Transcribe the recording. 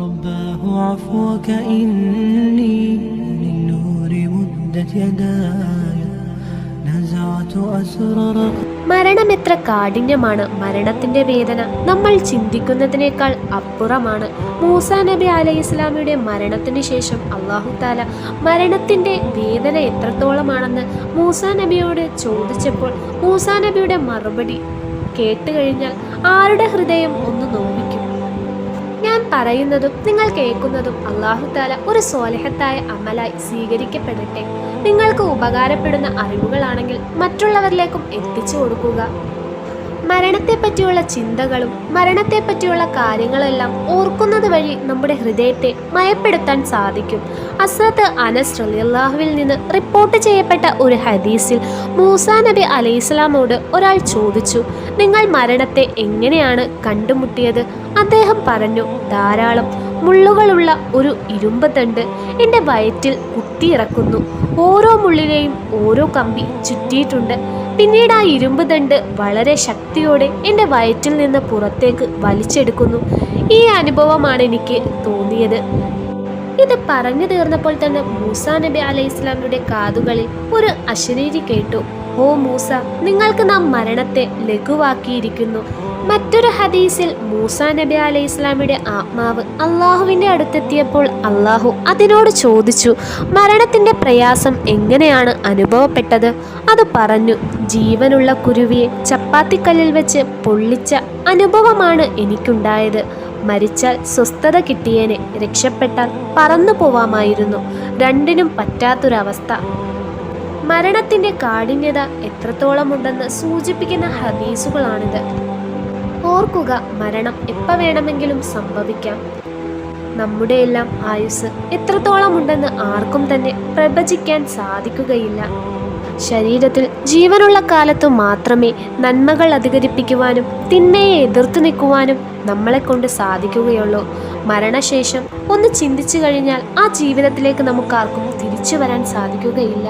رباه عفوك إني للنور مدت يداي نزعت أسرار മരണമെത്ര കാഠിന്യമാണ് മരണത്തിന്റെ വേദന നമ്മൾ ചിന്തിക്കുന്നതിനേക്കാൾ അപ്പുറമാണ് മൂസ നബി അലൈഹി ഇസ്ലാമിയുടെ മരണത്തിന് ശേഷം അള്ളാഹു താല മരണത്തിന്റെ വേദന എത്രത്തോളമാണെന്ന് മൂസ നബിയോട് ചോദിച്ചപ്പോൾ മൂസ നബിയുടെ മറുപടി കേട്ടുകഴിഞ്ഞാൽ ആരുടെ ഹൃദയം ഒന്ന് നോവിക്കും ഞാൻ പറയുന്നതും നിങ്ങൾ കേൾക്കുന്നതും അള്ളാഹു താല ഒരു സോലഹത്തായ അമലായി സ്വീകരിക്കപ്പെടട്ടെ. നിങ്ങൾക്ക് ഉപകാരപ്പെടുന്ന അറിവുകളാണെങ്കിൽ മറ്റുള്ളവരിലേക്കും എത്തിച്ചു കൊടുക്കുക. മരണത്തെപ്പറ്റിയുള്ള ചിന്തകളും മരണത്തെപ്പറ്റിയുള്ള കാര്യങ്ങളെല്ലാം ഓർക്കുന്നത് വഴി നമ്മുടെ ഹൃദയത്തെ മയപ്പെടുത്താൻ സാധിക്കും. അസ്രത്ത് അനസ് റളിയല്ലാഹുവിൽ നിന്ന് റിപ്പോർട്ട് ചെയ്യപ്പെട്ട ഒരു ഹദീസിൽ മൂസ നബി അലൈഹിസ്ലാമോട് ഒരാൾ ചോദിച്ചു നിങ്ങൾ മരണത്തെ എങ്ങനെയാണ് കണ്ടുമുട്ടിയത്? അദ്ദേഹം പറഞ്ഞു ധാരാളം മുള്ളുകളുള്ള ഒരു ഇരുമ്പ് തണ്ട് എന്റെ വയറ്റിൽ കുത്തിയിറക്കുന്നു. ഓരോ മുള്ളിലെയും ഓരോ കമ്പി ചുറ്റിയിട്ടുണ്ട്. പിന്നീട് ആ ഇരുമ്പ് ദണ്ട് വളരെ ശക്തിയോടെ എന്റെ വയറ്റിൽ നിന്ന് പുറത്തേക്ക് വലിച്ചെടുക്കുന്നു. ഈ അനുഭവമാണ് എനിക്ക് തോന്നിയത്. ഇത് പറഞ്ഞു തീർന്നപ്പോൾ തന്നെ മൂസ നബി അലൈഹി ഇസ്ലാമിയുടെ കാതുകളിൽ ഒരു അശരീരി കേട്ടു. ഓ മൂസ നിങ്ങൾക്ക് നാം മരണത്തെ ലഘുവാക്കിയിരിക്കുന്നു. മറ്റൊരു ഹദീസിൽ മൂസ നബി അലൈഹി ഇസ്ലാമിയുടെ ആത്മാവ് അള്ളാഹുവിന്റെ അടുത്തെത്തിയപ്പോൾ അള്ളാഹു അതിനോട് ചോദിച്ചു മരണത്തിന്റെ പ്രയാസം എങ്ങനെയാണ് അനുഭവപ്പെട്ടത്? അത് പറഞ്ഞു ജീവനുള്ള കുരുവിയെ ചപ്പാത്തിക്കല്ലിൽ വെച്ച് പൊള്ളിച്ച അനുഭവമാണ് എനിക്കുണ്ടായത്. മരിച്ചാൽ സ്വസ്ഥത കിട്ടിയേനെ രക്ഷപ്പെട്ടാൽ പറന്നു പോവാമായിരുന്നു. രണ്ടിനും പറ്റാത്തൊരവസ്ഥ. മരണത്തിന്റെ കാഠിന്യത എത്രത്തോളമുണ്ടെന്ന് സൂചിപ്പിക്കുന്ന ഹദീസുകളാണിത്. ഓർക്കുക മരണം എപ്പ വേണമെങ്കിലും സംഭവിക്കാം. നമ്മുടെ എല്ലാം ആയുസ് എത്രത്തോളം ഉണ്ടെന്ന് ആർക്കും തന്നെ പ്രവചിക്കാൻ സാധിക്കുകയില്ല. ശരീരത്തിൽ ജീവനുള്ള കാലത്തു മാത്രമേ നന്മകൾ അധികരിപ്പിക്കുവാനും തിന്മയെ എതിർത്തു നിൽക്കുവാനും നമ്മളെക്കൊണ്ട് സാധിക്കുകയുള്ളൂ. മരണശേഷം ഒന്ന് ചിന്തിച്ചു കഴിഞ്ഞാൽ ആ ജീവിതത്തിലേക്ക് നമുക്കാർക്കും തിരിച്ചു വരാൻ സാധിക്കുകയില്ല.